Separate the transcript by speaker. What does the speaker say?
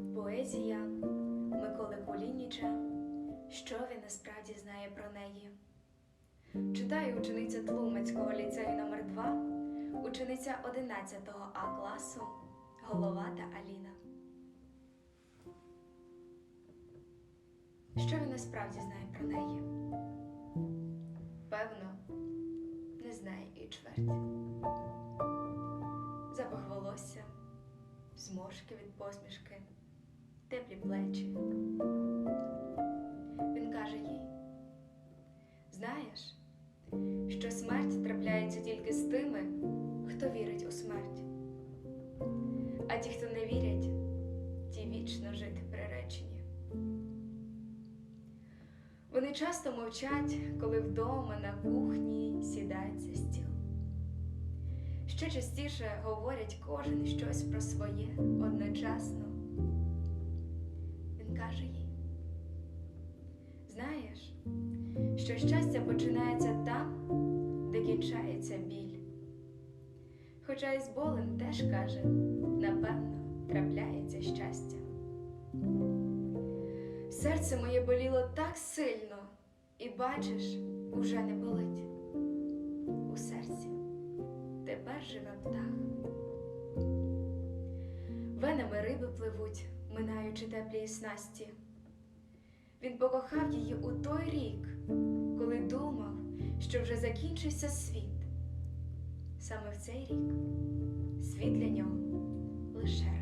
Speaker 1: Поезія Миколи Кулініча. Що він насправді знає про неї? Читає учениця Тлумацького ліцею номер 2 учениця 11 А класу Головата Аліна. Що він насправді знає про неї? Певно, не знає і чверть. Запах волосся, зморшки від посмішки, теплі плечі. Він каже їй: Знаєш, що смерть трапляється тільки з тими, хто вірить у смерть. А ті, хто не вірять, ті вічно жити приречені. Вони часто мовчать, коли вдома на кухні сідають за стіл. Ще частіше говорять кожен щось про своє одночасно. Знаєш, що щастя починається там, де кінчається біль. Хоча і з болем теж каже, напевно, трапляється щастя. Серце моє боліло так сильно, і бачиш, уже не болить. У серці тепер живе птах. Венами риби пливуть, минаючи теплі снасті. Він покохав її у той рік, коли думав, що вже закінчився світ. Саме в цей рік світ для нього лише.